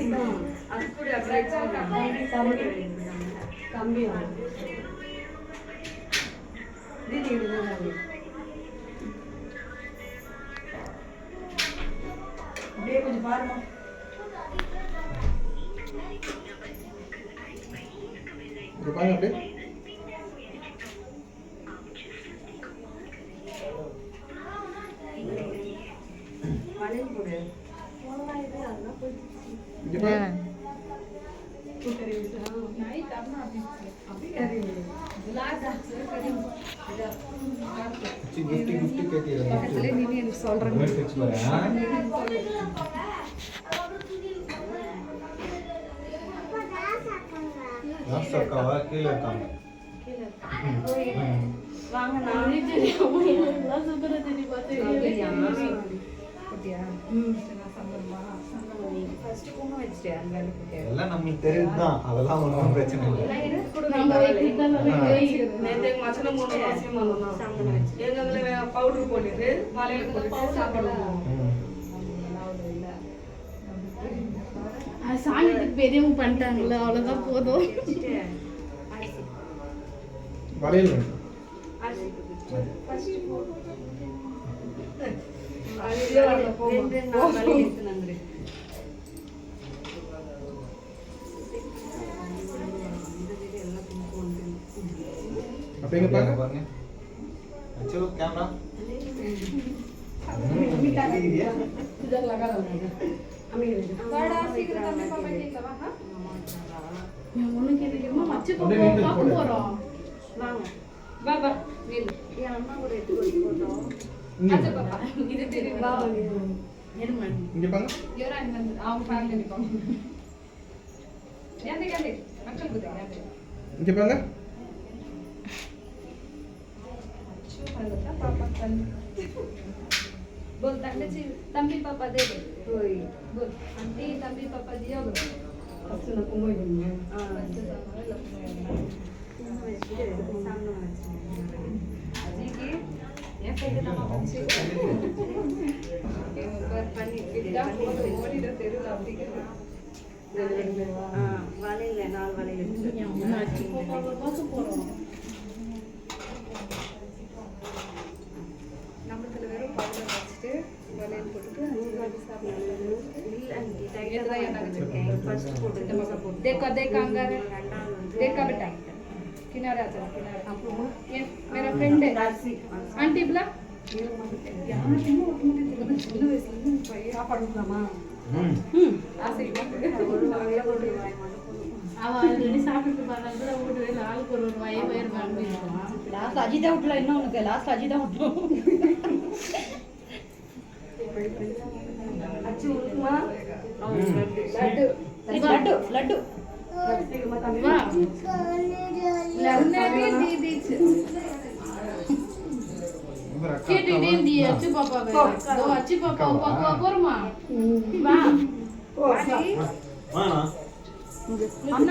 அது அப்படியே கொஞ்சம் பாருமா பாருங்க அப்படியே மலையில் போடு இங்க பாருங்க சி, குட்டி குட்டி கேட்டீங்க அக்காவா கீழே இருக்காங்க வாங்க நான் ஃபர்ஸ்ட் குங்குமம் வச்சுட்டு அந்த வேலை போட்டு எல்லாம் நம்மளுக்கு தெரியுதுதான். அதெல்லாம் ஒன்றும் பிரச்சனை இல்லை. நேற்று மச்சன மூணு அவசியம் பண்ணணும் எங்களை பவுடர் போட்டுட்டு மலையில போட்டுட்டு சாப்பிடுவோம். சாமிக்கு பெரியவங்க பண்ணிட்டாங்கல்ல அவ்வளவுதான் போதும். வளையல் வேணும். அப்ப எங்க பாருங்க பாருங்க அச்சு கேமரா இதெல்லாம் லகாத அம்மே வாடா சீக்கிரம் தம்பி பாப்பா கேட்கவா ஹா நான் ஒண்ணு கேட்கிறேன் மச்சி பாப்பா பாக்க போறோம் வாங்க வா வா நில் என் அம்மா கூட எடுத்து கொண்டு போறோம் அச்சு பாப்பா இது தெரியும் வா வா எடுமா இங்க பாங்க யோரா இங்க வந்து அவங்க பாருங்க நிக்கோங்க ஏன் கேளு மக்கள் புத்தி இங்க பாங்க બોલ તને તંબી પપ્પા દે ઓય બોલ આંટી તંબી પપ્પા દિયો ફસ્ટ ના કોમોય બન્ને હા வலையில நாலு வலையில போறோம் அதில் வெறும் பவுடர் வச்சுட்டு வளையல் போட்டுட்டு அஞ்சு வாட்டி சாப்பிடலாம் தேக்கா தேக்கா அங்கே. தேக்கா பேட்டா கினாரா கினாரா மேரா ஃப்ரெண்டு ஆண்டி இப்பலா யாருமே ஒட்டு முடியாது சின்ன வயசுலேருந்து சாப்பாடுங்களாமா ம். ஆசை லாஸ்ட் அஜிதா இன்னும் உனக்கு? லாஸ்ட் அஜிதா விட்டுரும் లడ్డు లడ్డు అచ్చి పాప అచ్చి పాప కోరమా అన్న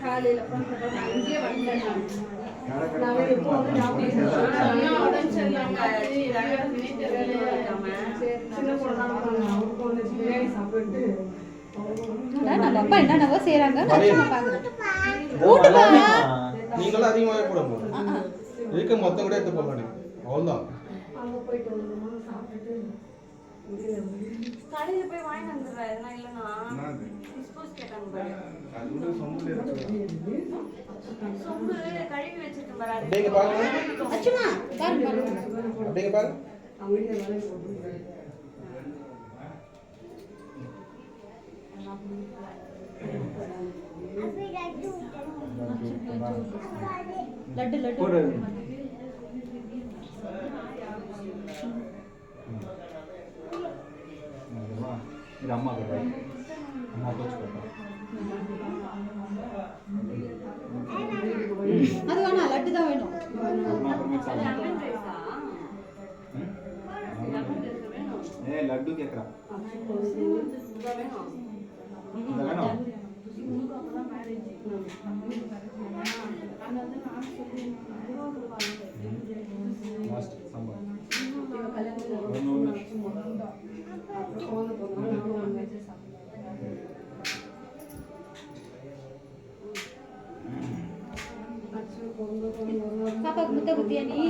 காலையில அங்கேயே வந்தேன் நான். எப்போ வந்து அம்மா உடம்பு சரியில்லாம ஆச்சு. எல்லாரும் நினைத்து சின்ன பொண்ணு அவருக்கு வந்து பிரியாணி சாப்பிட்டு நம்ம அப்பா என்னென்னவோ செய்யறாங்க வளையல். நீங்களும் அதிகமாகவே போட போதும் இருக்க மொத்தம் கூட எடுத்து போக மாட்டேங்க. அவ்வளோதான் அங்க போயிட்டு வந்துமா சாப்பிட்டுட்டு கடையில போய் வாங்கிட்டு வந்துடுறேன். எதுனா இல்லைன்னா என்னது? டிஸ்போஸ் கேட்டாங்க பாரு. அது கூட சொம்புல இருக்கு. சொம்பு கழுவி வச்சிருக்கேன் பாரு. அது அப்படியே பாருங்க. அச்சுமா பாருங்க பாருங்க. அப்படியே பாரு லட்டு லட்டு இது அம்மா கடை அம்மா போச்சு அது வேணாம் லட்டு தான் வேணும். ஏய் லட்டு கேக்குறா. வேணும்? கேளுங்க.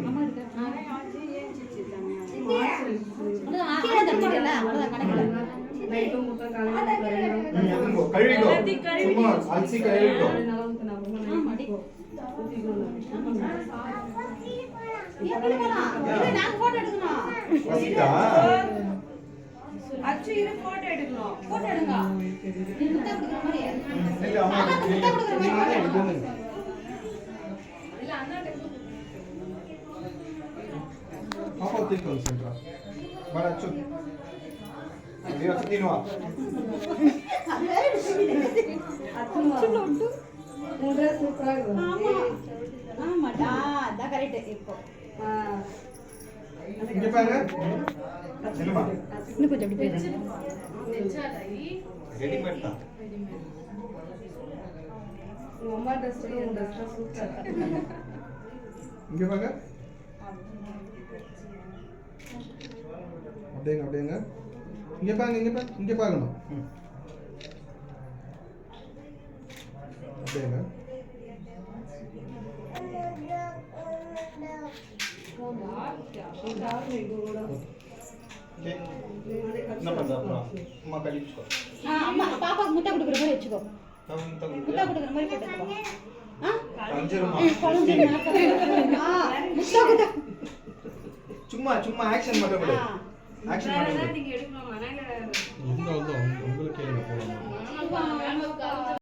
அம்மா கிட்ட ஆச்சு ஏஞ்சிச்சு தனியா அவ்வளோதான் கீழே தட்டிக்கல அவ்வளோதான் கணக்கில் ம், எடுத்துக்கோ. கழுவிக்கோ. சும்மா அலசி கழுவிக்கோ. ஆமாடி. அச்சு இரு போட்டோ சூப்பரா இருக்கும் ஆமாடா அதான் கரெக்ட் இப்போ. இங்க பாரு. நில்லுமா இன்னும் கொஞ்சம் அப்படி அம்மா ட்ரெஸ் உங்க ட்ரெஸ் சூப்பர் பாருங்க அப்படிங்க அப்படிங்க இங்க பாருங்க இங்க பாருங்க இங்க பாருங்க. அப்படிங்க పాపకు ముట్ట కొడుకులు కూడా சும்மா சும்மா ஆக்ஷன் மட்டும்